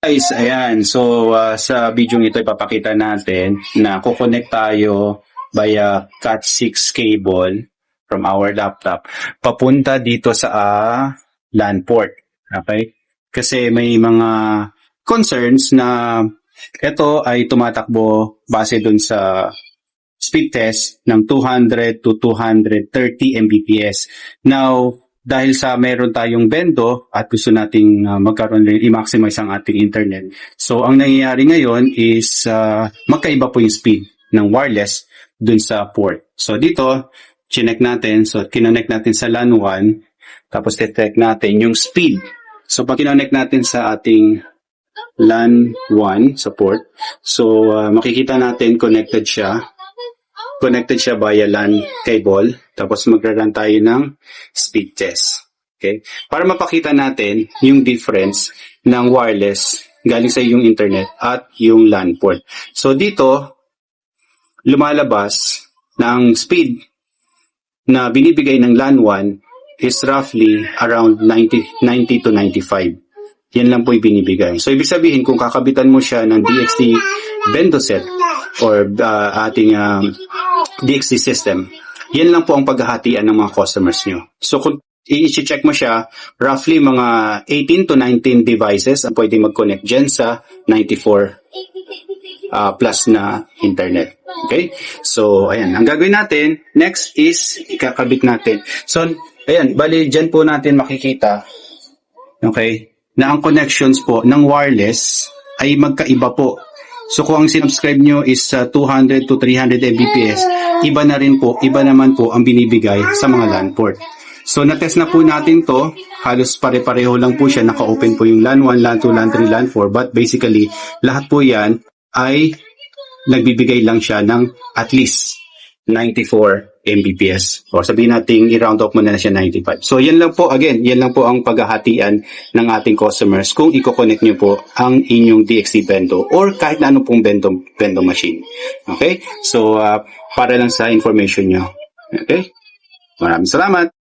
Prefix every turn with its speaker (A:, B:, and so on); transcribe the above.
A: Guys, ayan. So, uh, sa video ito, ipapakita natin na kukonect tayo via Cat6 cable from our laptop papunta dito sa uh, LAN port. Okay? Kasi may mga concerns na ito ay tumatakbo base dun sa speed test ng 200 to 230 Mbps. Now, dahil sa meron tayong bendo at gusto nating uh, magkaroon rin, i-maximize ang ating internet. So, ang nangyayari ngayon is uh, magkaiba po yung speed ng wireless dun sa port. So, dito, chinek natin. So, kinonect natin sa LAN 1. Tapos, detect natin yung speed. So, pag kinonect natin sa ating LAN 1 sa port, so, uh, makikita natin connected siya connected siya via LAN cable. Tapos magra-run tayo ng speed test. Okay? Para mapakita natin yung difference ng wireless galing sa yung internet at yung LAN port. So dito, lumalabas ng speed na binibigay ng LAN 1 is roughly around 90, 90 to 95. Yan lang po yung binibigay. So, ibig sabihin, kung kakabitan mo siya ng DXT bendo set or uh, ating um, DXT system, yan lang po ang paghahatian ng mga customers nyo. So, kung i-check mo siya, roughly mga 18 to 19 devices ang pwede mag-connect dyan sa 94 uh, plus na internet. Okay? So, ayan. Ang gagawin natin, next is ikakabit natin. So, ayan. Bali, dyan po natin makikita, okay, na ang connections po ng wireless ay magkaiba po. So kung ang sinubscribe nyo is uh, 200 to 300 Mbps, iba na rin po, iba naman po ang binibigay sa mga LAN port. So na-test na po natin to, halos pare-pareho lang po siya, naka-open po yung LAN 1, LAN 2, LAN 3, LAN 4, but basically lahat po yan ay nagbibigay lang siya ng at least 94 Mbps. O sabihin natin i-round off mo na, siya 95. So yan lang po, again, yan lang po ang paghahatian ng ating customers kung i-connect nyo po ang inyong DXT bendo or kahit na ano pong bendo, bendo machine. Okay? So uh, para lang sa information nyo. Okay? Maraming salamat.